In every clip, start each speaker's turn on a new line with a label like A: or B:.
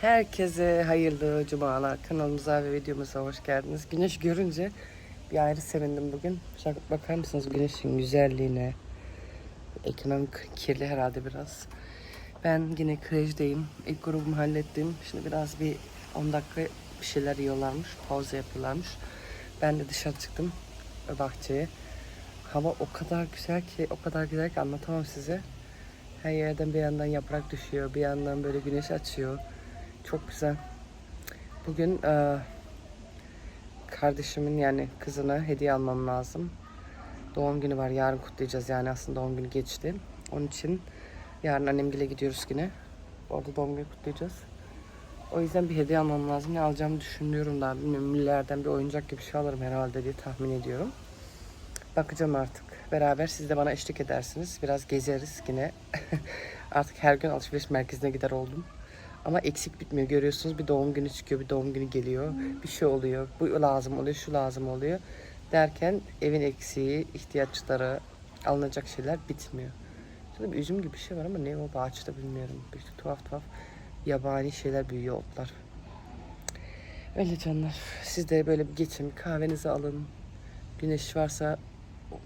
A: Herkese hayırlı cumalar. Kanalımıza ve videomuza hoş geldiniz. Güneş görünce bir ayrı sevindim bugün. Bakar mısınız güneşin güzelliğine? Ekranım k- kirli herhalde biraz. Ben yine krejdeyim. İlk grubumu hallettim. Şimdi biraz bir 10 dakika bir şeyler yiyorlarmış. Pauza yapıyorlarmış. Ben de dışarı çıktım bahçeye. Hava o kadar güzel ki, o kadar güzel ki anlatamam size. Her yerden bir yandan yaprak düşüyor, bir yandan böyle güneş açıyor. Çok güzel. Bugün e, kardeşimin yani kızına hediye almam lazım. Doğum günü var. Yarın kutlayacağız yani aslında doğum günü geçti. Onun için yarın annemgile gidiyoruz yine. Orada doğum günü kutlayacağız. O yüzden bir hediye almam lazım. Ne alacağımı düşünüyorum daha. Bilmiyorum. Millerden bir oyuncak gibi bir şey alırım herhalde diye tahmin ediyorum. Bakacağım artık. Beraber siz de bana eşlik edersiniz. Biraz gezeriz yine. artık her gün alışveriş merkezine gider oldum. Ama eksik bitmiyor. Görüyorsunuz bir doğum günü çıkıyor, bir doğum günü geliyor. Bir şey oluyor. Bu lazım oluyor, şu lazım oluyor. Derken evin eksiği, ihtiyaçları, alınacak şeyler bitmiyor. Şurada bir üzüm gibi bir şey var ama ne o bahçede bilmiyorum. Bir tuhaf tuhaf yabani şeyler büyüyor otlar. Öyle canlar. Siz de böyle bir geçin, kahvenizi alın. Güneş varsa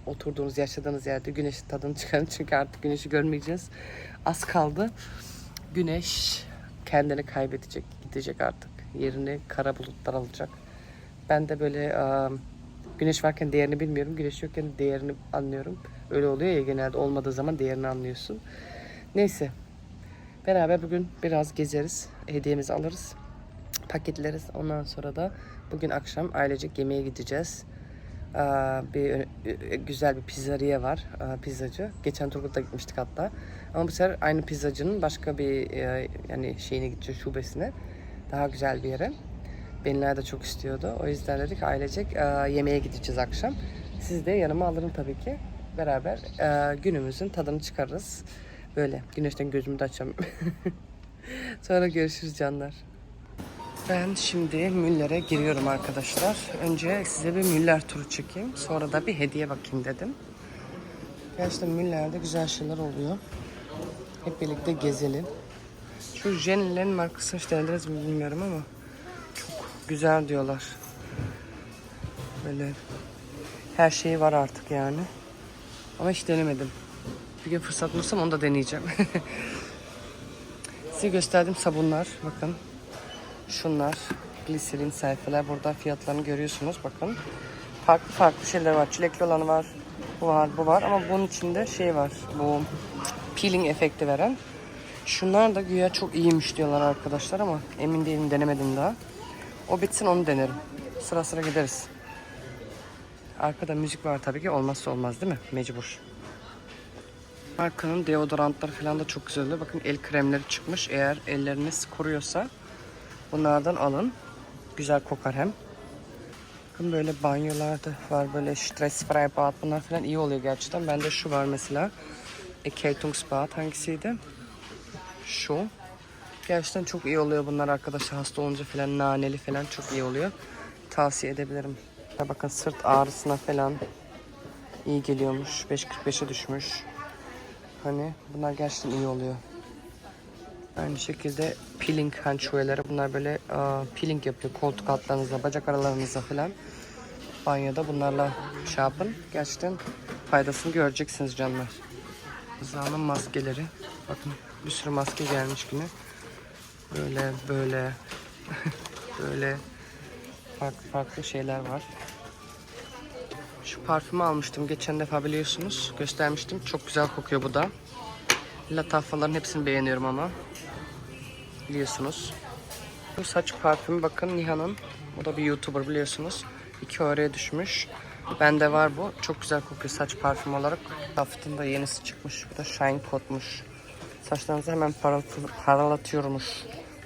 A: oturduğunuz, yaşadığınız yerde güneşin tadını çıkarın. Çünkü artık güneşi görmeyeceğiz. Az kaldı. Güneş kendini kaybedecek, gidecek artık. Yerini kara bulutlar alacak. Ben de böyle güneş varken değerini bilmiyorum. Güneş yokken değerini anlıyorum. Öyle oluyor ya genelde olmadığı zaman değerini anlıyorsun. Neyse. Beraber bugün biraz gezeriz. Hediyemizi alırız. Paketleriz. Ondan sonra da bugün akşam ailecek yemeğe gideceğiz. Aa, bir ö- güzel bir pizzeriye var, aa, pizzacı. Geçen Turgut'ta gitmiştik hatta. Ama bu sefer aynı pizzacının başka bir e, yani şeyine gideceğiz şubesine. Daha güzel bir yere. Benler de çok istiyordu. O yüzden dedik ailecek yemeğe gideceğiz akşam. Sizi de yanıma alırım tabii ki. Beraber günümüzün tadını çıkarırız. Böyle güneşten gözümü de açamıyorum. Sonra görüşürüz canlar. Ben şimdi Müller'e giriyorum arkadaşlar. Önce size bir Müller turu çekeyim. Sonra da bir hediye bakayım dedim. Gerçekten Müller'de güzel şeyler oluyor. Hep birlikte gezelim. Şu Jenny'lerin markasını hiç denediniz mi bilmiyorum ama çok güzel diyorlar. Böyle her şeyi var artık yani. Ama hiç denemedim. Bir gün fırsat bulursam onu da deneyeceğim. Size gösterdiğim sabunlar bakın. Şunlar gliserin sayfalar. Burada fiyatlarını görüyorsunuz bakın. Farklı farklı şeyler var. Çilekli olanı var. Bu var, bu var ama bunun içinde şey var. Bu peeling efekti veren. Şunlar da güya çok iyiymiş diyorlar arkadaşlar ama emin değilim denemedim daha. O bitsin onu denerim. Sıra sıra gideriz. Arkada müzik var tabii ki olmazsa olmaz değil mi? Mecbur. Markanın deodorantları falan da çok güzel oluyor. Bakın el kremleri çıkmış. Eğer elleriniz kuruyorsa bunlardan alın. Güzel kokar hem. Bakın böyle banyolarda var böyle Stressfrei-Bad bunlar falan iyi oluyor gerçekten. Bende şu var mesela. Erkältungsbad hangisiydi? Şu. Gerçekten çok iyi oluyor bunlar arkadaşlar. Hasta olunca falan naneli falan çok iyi oluyor. Tavsiye edebilirim. Ya bakın sırt ağrısına falan iyi geliyormuş. 5.45'e düşmüş. Hani bunlar gerçekten iyi oluyor. Aynı şekilde peeling hançoyeleri bunlar böyle aa, peeling yapıyor koltuk altlarınıza, bacak aralarınıza falan. Banyoda bunlarla şey yapın. Gerçekten faydasını göreceksiniz canlar. Rıza'nın maskeleri. Bakın bir sürü maske gelmiş yine. Böyle böyle böyle farklı farklı şeyler var. Şu parfümü almıştım geçen defa biliyorsunuz. Göstermiştim. Çok güzel kokuyor bu da. Latafaların hepsini beğeniyorum ama. Biliyorsunuz. Bu saç parfümü bakın Niha'nın. O da bir YouTuber biliyorsunuz. 2 oraya düşmüş. Bende var bu. Çok güzel kokuyor saç parfümü olarak. Taftın da yenisi çıkmış. Bu da Shine Coat'muş. Saçlarınızı hemen parlatı, parlatıyormuş.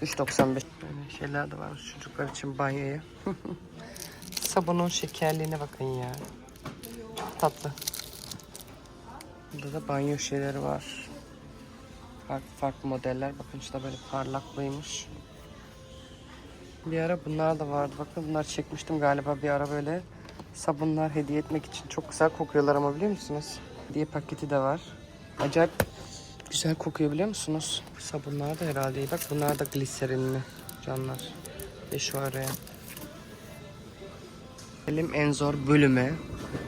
A: 3.95. Böyle şeyler de var çocuklar için banyoya. Sabunun şekerliğine bakın ya. Çok tatlı. Burada da banyo şeyleri var. Farklı farklı modeller. Bakın işte böyle parlaklıymış. Bir ara bunlar da vardı. Bakın bunlar çekmiştim galiba bir ara böyle. Sabunlar hediye etmek için çok güzel kokuyorlar ama biliyor musunuz? Hediye paketi de var. Acayip Güzel kokuyor biliyor musunuz? Bu sabunlar da herhalde iyi. Bak bunlar da gliserinli canlar. Ve şu araya. Benim en zor bölümü.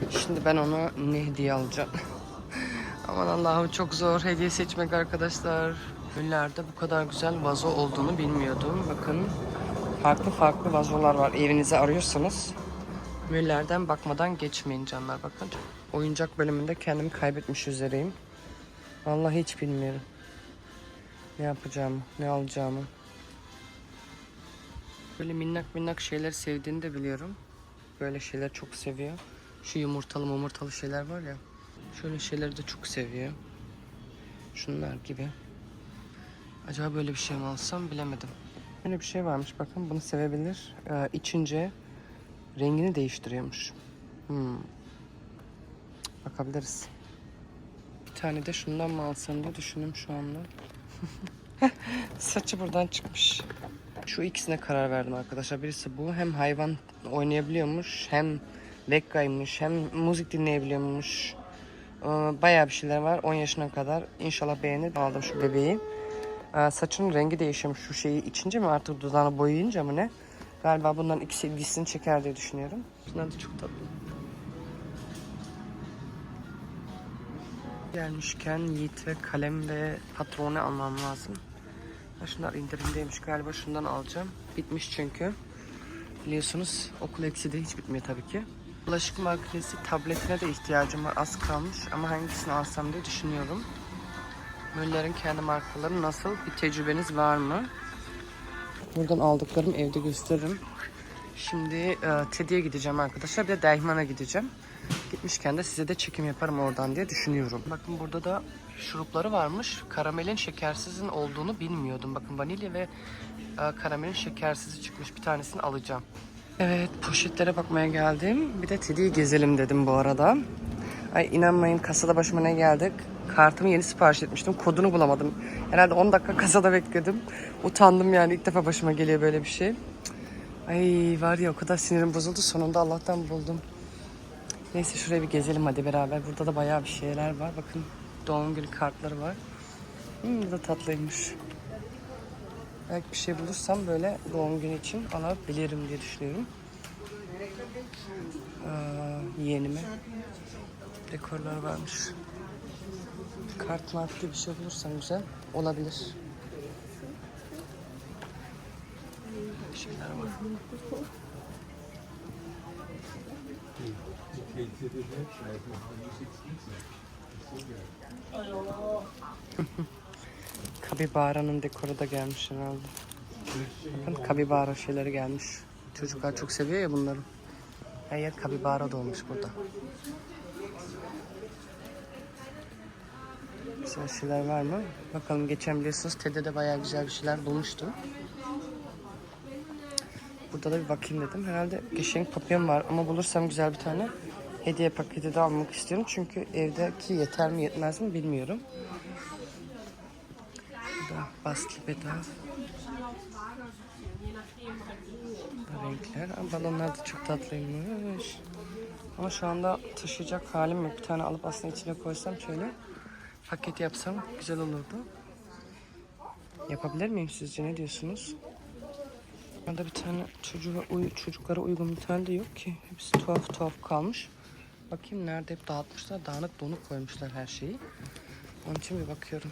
A: Şimdi ben ona ne hediye alacağım? Aman Allah'ım çok zor hediye seçmek arkadaşlar. Ünlerde bu kadar güzel vazo olduğunu bilmiyordum. Bakın farklı farklı vazolar var. Evinizi arıyorsanız Müllerden bakmadan geçmeyin canlar bakın. Oyuncak bölümünde kendimi kaybetmiş üzereyim. Vallahi hiç bilmiyorum. Ne yapacağımı, ne alacağımı. Böyle minnak minnak şeyler sevdiğini de biliyorum. Böyle şeyler çok seviyor. Şu yumurtalı mumurtalı şeyler var ya. Şöyle şeyleri de çok seviyor. Şunlar gibi. Acaba böyle bir şey mi alsam bilemedim. Böyle bir şey varmış bakın bunu sevebilir. Ee, içince rengini değiştiriyormuş. Hmm. Bakabiliriz. Bir tane de şundan mı alsam diye düşündüm şu anda. Saçı buradan çıkmış. Şu ikisine karar verdim arkadaşlar. Birisi bu. Hem hayvan oynayabiliyormuş. Hem Vekka'ymış. Hem müzik dinleyebiliyormuş. Ee, Bayağı bir şeyler var. 10 yaşına kadar. İnşallah beğenir. Aldım şu bebeği. Ee, Saçının rengi değişiyormuş şu şeyi içince mi artık dudağını boyayınca mı ne? Galiba bunların ikisi ilgisini çeker diye düşünüyorum. Bunlar da çok tatlı. Gelmişken Yiğit ve kalem ve patronu almam lazım. Şunlar indirimdeymiş galiba şundan alacağım. Bitmiş çünkü. Biliyorsunuz okul eksi de hiç bitmiyor tabii ki. Bulaşık makinesi tabletine de ihtiyacım var az kalmış ama hangisini alsam diye düşünüyorum. Müller'in kendi markaları nasıl? Bir tecrübeniz var mı? Buradan aldıklarım evde gösteririm. Şimdi e, Teddy'ye gideceğim arkadaşlar. Bir de Dehman'a gideceğim. Gitmişken de size de çekim yaparım oradan diye düşünüyorum. Bakın burada da şurupları varmış. Karamelin şekersizin olduğunu bilmiyordum. Bakın vanilya ve e, karamelin şekersizi çıkmış. Bir tanesini alacağım. Evet poşetlere bakmaya geldim. Bir de Teddy'yi gezelim dedim bu arada. Ay inanmayın kasada başıma ne geldik. Kartımı yeni sipariş etmiştim. Kodunu bulamadım. Herhalde 10 dakika kasada bekledim. Utandım yani ilk defa başıma geliyor böyle bir şey. Ay var ya o kadar sinirim bozuldu. Sonunda Allah'tan buldum. Neyse şuraya bir gezelim hadi beraber. Burada da bayağı bir şeyler var. Bakın doğum günü kartları var. Hmm, bu da tatlıymış. Belki bir şey bulursam böyle doğum günü için alabilirim diye düşünüyorum. Aa, yeğenime dekorlar varmış. Kart martlı bir şey bulursam güzel olabilir. Şeyler var. Kabibara'nın dekoru da gelmiş herhalde. Bakın kabibara şeyleri gelmiş. Çocuklar çok seviyor ya bunları. Her yer kabibara dolmuş burada. Güzel şeyler var mı? Bakalım geçen biliyorsunuz TED'de de bayağı güzel bir şeyler bulmuştum. Burada da bir bakayım dedim. Herhalde Geschenk papyon var ama bulursam güzel bir tane hediye paketi de almak istiyorum. Çünkü evdeki yeter mi yetmez mi bilmiyorum. Burada bastı bedava. Burada renkler. Balonlar da çok tatlıymış. Ama şu anda taşıyacak halim yok. Bir tane alıp aslında içine koysam şöyle paket yapsam güzel olurdu. Yapabilir miyim sizce ne diyorsunuz? Burada bir tane çocuğa uy çocuklara uygun bir tane de yok ki. Hepsi tuhaf tuhaf kalmış. Bakayım nerede hep dağıtmışlar. Dağınık donuk koymuşlar her şeyi. Onun için bir bakıyorum.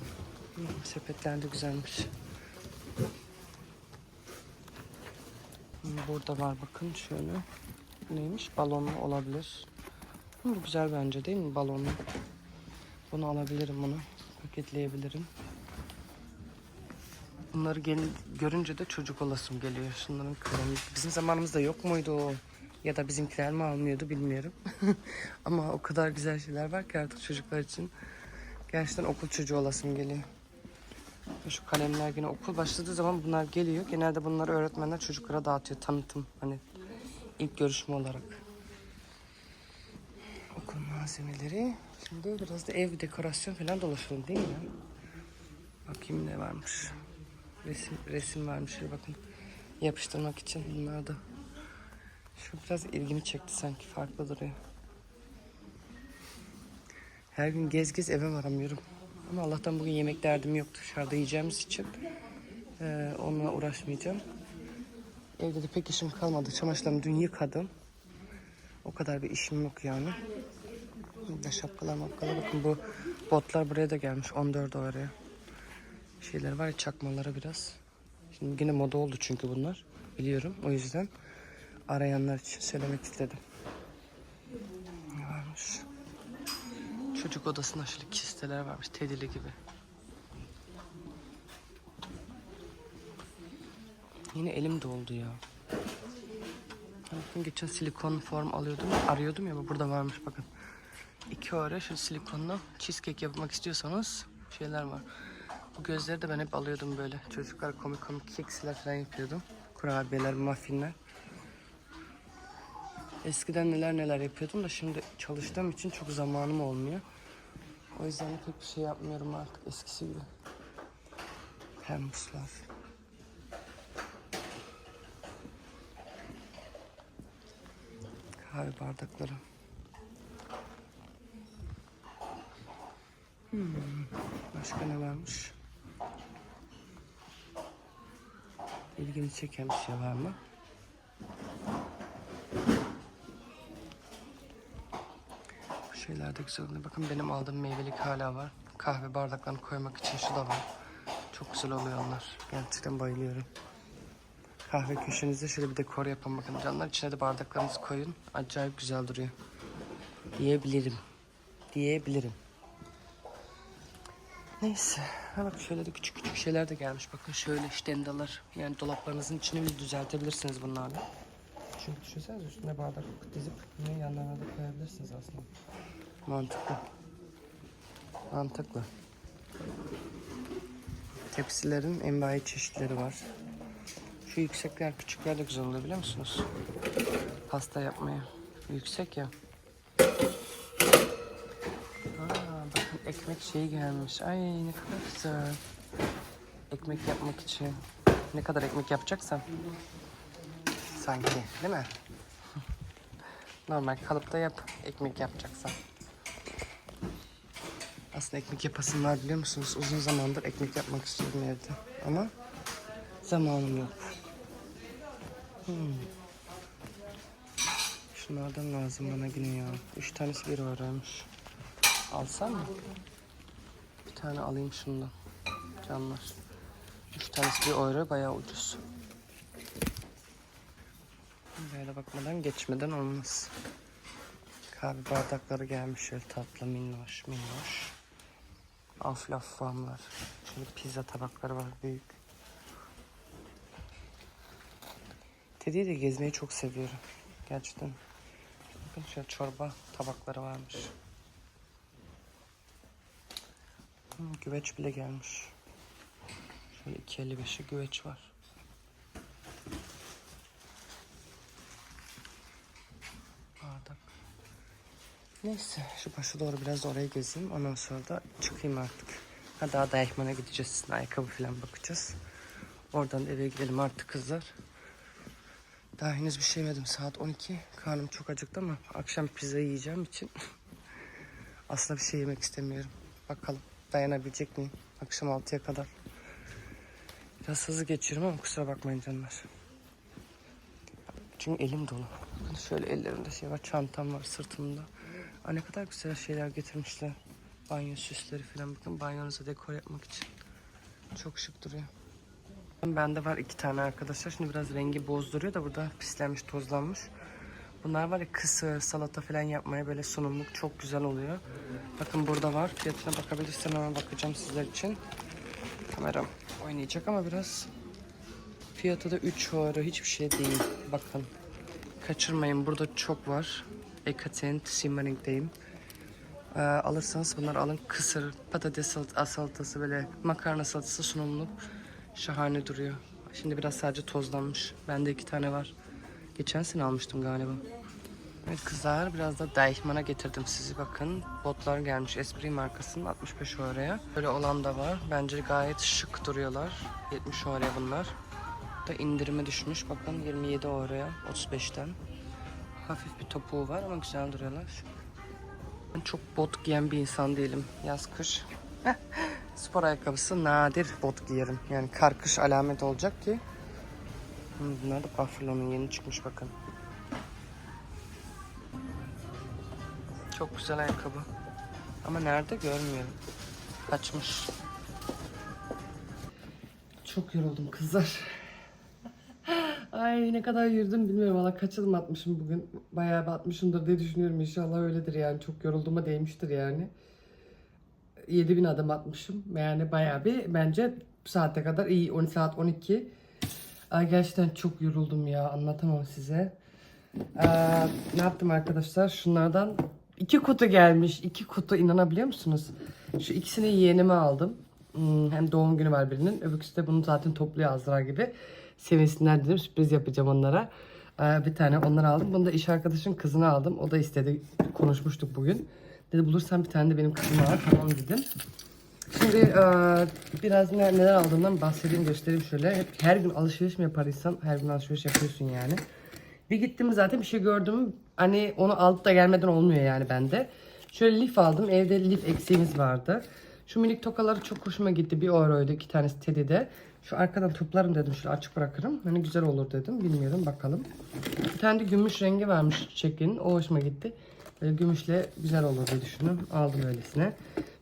A: Sepetler de güzelmiş. Burada var bakın şöyle. Neymiş? Balonlu olabilir. Bu güzel bence değil mi balonlu? Bunu alabilirim bunu. Paketleyebilirim. Bunları gel görünce de çocuk olasım geliyor. Şunların kremi. Bizim zamanımızda yok muydu o? Ya da bizimkiler mi almıyordu bilmiyorum. Ama o kadar güzel şeyler var ki artık çocuklar için. Gerçekten okul çocuğu olasım geliyor. Şu kalemler yine okul başladığı zaman bunlar geliyor. Genelde bunları öğretmenler çocuklara dağıtıyor. Tanıtım hani ilk görüşme olarak. Okul malzemeleri. Şimdi biraz da ev dekorasyon falan dolaşalım değil mi? Bakayım ne varmış. Resim, resim varmış. Şöyle bakın. Yapıştırmak için bunlar da. Şu biraz ilgimi çekti sanki. Farklı duruyor. Her gün gez gez eve varamıyorum. Ama Allah'tan bugün yemek derdim yok dışarıda yiyeceğimiz için. Ee, onunla uğraşmayacağım. Evde de pek işim kalmadı. Çamaşırlarımı dün yıkadım. O kadar bir işim yok yani. Burada şapkalar mapkalar. Bakın bu botlar buraya da gelmiş. 14 oraya. Şeyler var ya çakmalara biraz. Şimdi yine moda oldu çünkü bunlar. Biliyorum. O yüzden arayanlar için söylemek istedim. Ne varmış? Çocuk odasında şöyle kisteler varmış. Tedili gibi. Yine elim doldu ya. Bakın geçen silikon form alıyordum. Arıyordum ya bu burada varmış bakın. İki ara şu silikonlu cheesecake yapmak istiyorsanız şeyler var. Bu gözleri de ben hep alıyordum böyle. Çocuklar komik komik keksiler falan yapıyordum. Kurabiyeler, muffinler. Eskiden neler neler yapıyordum da şimdi çalıştığım için çok zamanım olmuyor. O yüzden de pek bir şey yapmıyorum artık eskisi gibi. Termoslar. Kahve bardakları. Hmm, başka ne varmış? İlgini çeken bir şey var mı? Şeyler de güzel oluyor. Bakın benim aldığım meyvelik hala var. Kahve bardaklarını koymak için şu da var. Çok güzel oluyor onlar. Gerçekten bayılıyorum. Kahve köşenize şöyle bir dekor yapın bakın. Canlar içine de bardaklarınızı koyun. Acayip güzel duruyor. Diyebilirim. Diyebilirim. Neyse. Ha bak şöyle de küçük küçük şeyler de gelmiş. Bakın şöyle ştendalar. Yani dolaplarınızın içini bile düzeltebilirsiniz bunlarla. Çünkü düşünsenize üstüne bardak dizip yanlarına da koyabilirsiniz aslında. Mantıklı. Mantıklı. Tepsilerin envai çeşitleri var. Şu yüksekler küçükler de güzel oluyor biliyor musunuz? Pasta yapmaya. Yüksek ya. Aa, bakın ekmek şeyi gelmiş. Ay ne kadar güzel. Ekmek yapmak için. Ne kadar ekmek yapacaksam. Sanki değil mi? Normal kalıpta yap. Ekmek yapacaksan. Aslında ekmek yapasım var biliyor musunuz? Uzun zamandır ekmek yapmak istiyorum evde. Ama zamanım yok. Hmm. Şunlardan lazım bana yine ya. Üç tanesi bir euroymuş. Alsam mı? Bir tane alayım şundan. Canlar. Üç tanesi bir euro bayağı ucuz. Böyle bakmadan geçmeden olmaz. Kahve bardakları gelmiş şöyle tatlı minnoş minnoş. Aflaf formlar. Şöyle pizza tabakları var büyük. Teddy'yi de gezmeyi çok seviyorum. Gerçekten. Bakın şöyle çorba tabakları varmış. Hmm, güveç bile gelmiş. Şöyle 2.55'e güveç var. Bardak. Neyse şu başa doğru biraz oraya gezeyim. Ondan sonra da çıkayım artık. Ha daha Deichmann'a gideceğiz. Ayakkabı falan bakacağız. Oradan da eve gidelim artık kızlar. Daha henüz bir şey yemedim. Saat 12. Karnım çok acıktı ama akşam pizza yiyeceğim için aslında bir şey yemek istemiyorum. Bakalım dayanabilecek miyim akşam 6'ya kadar. Biraz hızlı geçiyorum ama kusura bakmayın canlar. Çünkü elim dolu. Şöyle ellerimde şey var, çantam var sırtımda. Aa, ne kadar güzel şeyler getirmişler. Banyo süsleri falan bakın banyonuza dekor yapmak için. Çok şık duruyor. Bende var iki tane arkadaşlar. Şimdi biraz rengi bozduruyor da burada pislenmiş, tozlanmış. Bunlar var ya kısır, salata falan yapmaya böyle sunumluk çok güzel oluyor. Bakın burada var. Fiyatına bakabilirsen hemen bakacağım sizler için. Kameram oynayacak ama biraz. Fiyatı da 3 euro. Hiçbir şey değil. Bakın. Kaçırmayın. Burada çok var. Ekaten Simmering'deyim. Ee, alırsanız bunları alın. Kısır, patates salat- salatası böyle makarna salatası sunumluk. Şahane duruyor. Şimdi biraz sadece tozlanmış. Bende iki tane var. Geçen sene almıştım galiba. Evet kızlar biraz da Deichmann'a getirdim sizi bakın. Botlar gelmiş Esprit markasının 65 euroya. Böyle olan da var. Bence gayet şık duruyorlar. 70 euroya bunlar. Da indirime düşmüş. Bakın 27 euroya 35'ten. Hafif bir topuğu var ama güzel duruyorlar. Ben çok bot giyen bir insan değilim. Yaz kış Spor ayakkabısı nadir bot giyerim. Yani kar kış alamet olacak ki. Bunlar da Buffalo'nun yeni çıkmış bakın. Çok güzel ayakkabı. Ama nerede görmüyorum. Kaçmış. Çok yoruldum kızlar. Ay ne kadar yürüdüm bilmiyorum. Valla kaç adım atmışım bugün. Bayağı bir atmışımdır diye düşünüyorum. İnşallah öyledir yani. Çok yorulduğuma değmiştir yani. 7000 adım atmışım. Yani bayağı bir bence bu saate kadar iyi. 10 saat 12. Ay gerçekten çok yoruldum ya. Anlatamam size. Ee, ne yaptım arkadaşlar? Şunlardan iki kutu gelmiş. iki kutu inanabiliyor musunuz? Şu ikisini yeğenime aldım. Hmm, hem doğum günü var birinin. Öbürküsü de bunu zaten topluyor Azra gibi. Sevinsinler dedim. Sürpriz yapacağım onlara. Ee, bir tane onları aldım. Bunu da iş arkadaşın kızını aldım. O da istedi. Konuşmuştuk bugün. Dedi bulursan bir tane de benim kızıma al. Tamam dedim. Şimdi e, biraz ne, neler aldığımdan bahsedeyim göstereyim şöyle. Hep her gün alışveriş mi yapar insan? Her gün alışveriş yapıyorsun yani. Bir gittim zaten bir şey gördüm. Hani onu alıp da gelmeden olmuyor yani bende. Şöyle lif aldım. Evde lif eksiğimiz vardı. Şu minik tokaları çok hoşuma gitti. Bir euroydu. iki tanesi Teddy'de. Şu arkadan toplarım dedim. Şöyle açık bırakırım. Hani güzel olur dedim. Bilmiyorum bakalım. Bir tane de gümüş rengi varmış çiçeklerin. O hoşuma gitti. Böyle gümüşle güzel olur diye düşündüm. Aldım öylesine.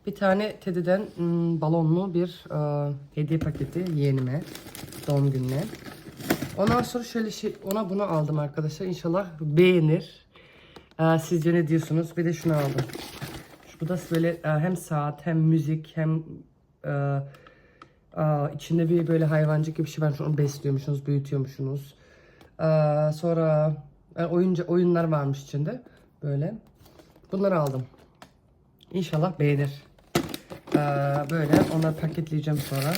A: Bir tane Teddy'den hmm, balonlu bir e, hediye paketi yeğenime. Doğum gününe. Ondan sonra şöyle şey ona bunu aldım arkadaşlar. İnşallah beğenir. Ee, sizce ne diyorsunuz? Bir de şunu aldım. Bu da böyle e, hem saat hem müzik hem e, aa, içinde bir böyle hayvancık gibi bir şey var. Onu besliyormuşsunuz, büyütüyormuşsunuz. Aa, sonra e, oyunca oyunlar varmış içinde. Böyle. Bunları aldım. İnşallah beğenir. Ee, böyle onları paketleyeceğim sonra.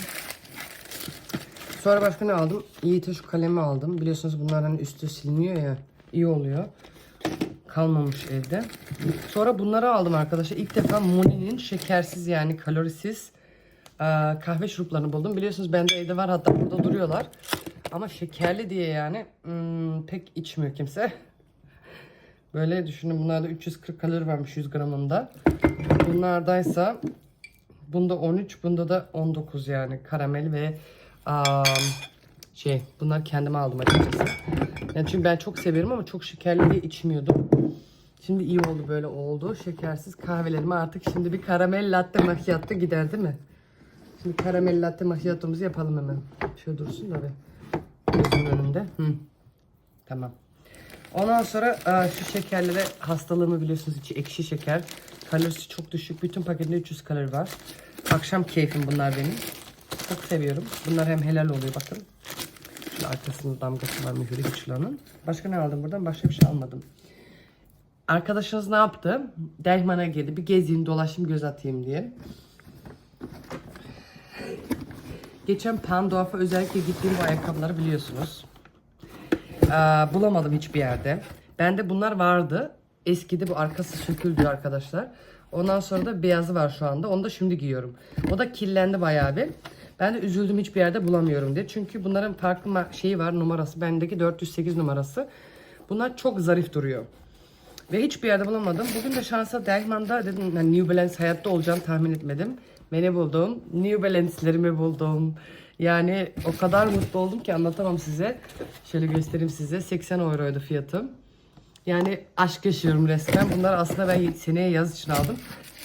A: Sonra başka ne aldım? Yiğit'e şu kalemi aldım. Biliyorsunuz bunların üstü siliniyor ya. İyi oluyor. Kalmamış evde. Sonra bunları aldım arkadaşlar. İlk defa Moni'nin şekersiz yani kalorisiz e, kahve şuruplarını buldum. Biliyorsunuz bende evde var hatta burada duruyorlar. Ama şekerli diye yani hmm, pek içmiyor kimse. Böyle düşünün bunlarda 340 kalori varmış 100 gramında. Bunlardaysa bunda 13 bunda da 19 yani karamel ve Aa, şey bunlar kendime aldım açıkçası. Yani çünkü ben çok severim ama çok şekerli diye içmiyordum. Şimdi iyi oldu böyle oldu. Şekersiz kahvelerimi artık şimdi bir karamel latte macchiato gider değil mi? Şimdi karamel latte macchiato'muzu yapalım hemen. Şöyle dursun da bir. Gözümün önünde. Hı. Tamam. Ondan sonra aa, şu şekerlere hastalığımı biliyorsunuz içi ekşi şeker. Kalorisi çok düşük. Bütün paketinde 300 kalori var. Akşam keyfim bunlar benim. Çok seviyorum. Bunlar hem helal oluyor bakın. Şu arkasında damgası var mühürü güçlüğünün. Başka ne aldım buradan? Başka bir şey almadım. Arkadaşınız ne yaptı? Derman'a geldi. Bir gezeyim, dolaşayım, göz atayım diye. Geçen Pandorf'a özellikle gittiğim bu ayakkabıları biliyorsunuz. Ee, bulamadım hiçbir yerde. Bende bunlar vardı. Eskidi bu arkası söküldü arkadaşlar. Ondan sonra da beyazı var şu anda. Onu da şimdi giyiyorum. O da kirlendi bayağı bir. Ben de üzüldüm hiçbir yerde bulamıyorum diye. Çünkü bunların farklı şeyi var numarası. Bendeki 408 numarası. Bunlar çok zarif duruyor. Ve hiçbir yerde bulamadım. Bugün de şansa Derman'da dedim yani New Balance hayatta olacağını tahmin etmedim. Ve ne buldum? New Balance'lerimi buldum. Yani o kadar mutlu oldum ki anlatamam size. Şöyle göstereyim size. 80 euroydu fiyatım. Yani aşk yaşıyorum resmen. Bunlar aslında ben seneye yaz için aldım.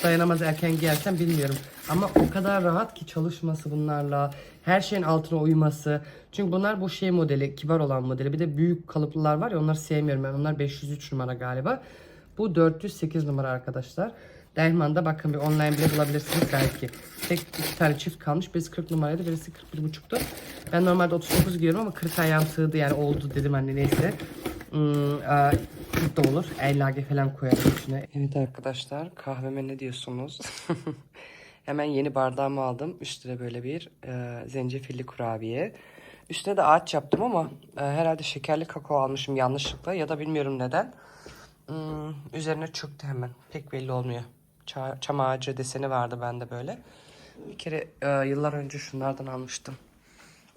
A: Dayanamaz erken giyersem bilmiyorum. Ama o kadar rahat ki çalışması bunlarla. Her şeyin altına uyması. Çünkü bunlar bu şey modeli, kibar olan modeli. Bir de büyük kalıplılar var ya onları sevmiyorum ben. Onlar 503 numara galiba. Bu 408 numara arkadaşlar. Derman'da bakın bir online bile bulabilirsiniz belki. Tek iki tane çift kalmış. Birisi 40 numaraydı, birisi 41,5'tu. Ben normalde 39 giyiyorum ama 40 ayağım sığdı yani oldu dedim anne neyse. Hmm, 40 da olur. Ellage falan koyarım içine. Evet arkadaşlar kahveme ne diyorsunuz? Hemen yeni bardağımı aldım. Üstüne böyle bir e, zencefilli kurabiye. Üstüne de ağaç yaptım ama e, herhalde şekerli kakao almışım yanlışlıkla ya da bilmiyorum neden. Hmm, üzerine çöktü hemen. Pek belli olmuyor. Ça- çam ağacı deseni vardı bende böyle. Bir kere e, yıllar önce şunlardan almıştım.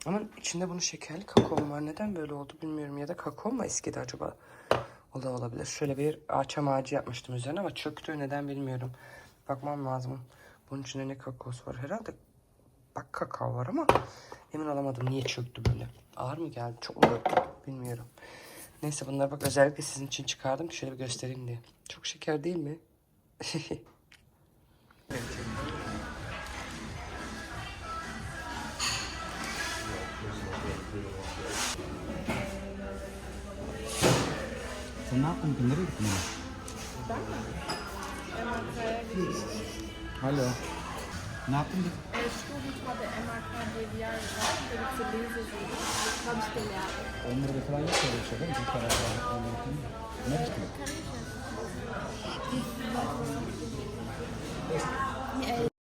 A: Ama içinde bunun şekerli kakao var. Neden böyle oldu bilmiyorum. Ya da kakao mu eskidi acaba? O da olabilir. Şöyle bir çam ağacı yapmıştım üzerine ama çöktü. Neden bilmiyorum. Bakmam lazım. Bunun içinde ne kakaosu var? Herhalde bak kakao var ama emin olamadım niye çöktü böyle. Ağır mı geldi? Çok mu döktüm? Bilmiyorum. Neyse bunları bak özellikle sizin için çıkardım ki şöyle bir göstereyim diye. Çok şeker değil mi?
B: Sen ne yaptın? Nereye gittin?
C: Ben mi? MRK'ya.
B: Alo. Ne yaptın?
C: Äh, Stubentrabe MRK diye bir yer var. Böyle bir habe ich gelernt.
B: Onları falan yok öyle bir şey değil mi? Bir taraftan Ne gittin?
C: Kann ich nicht.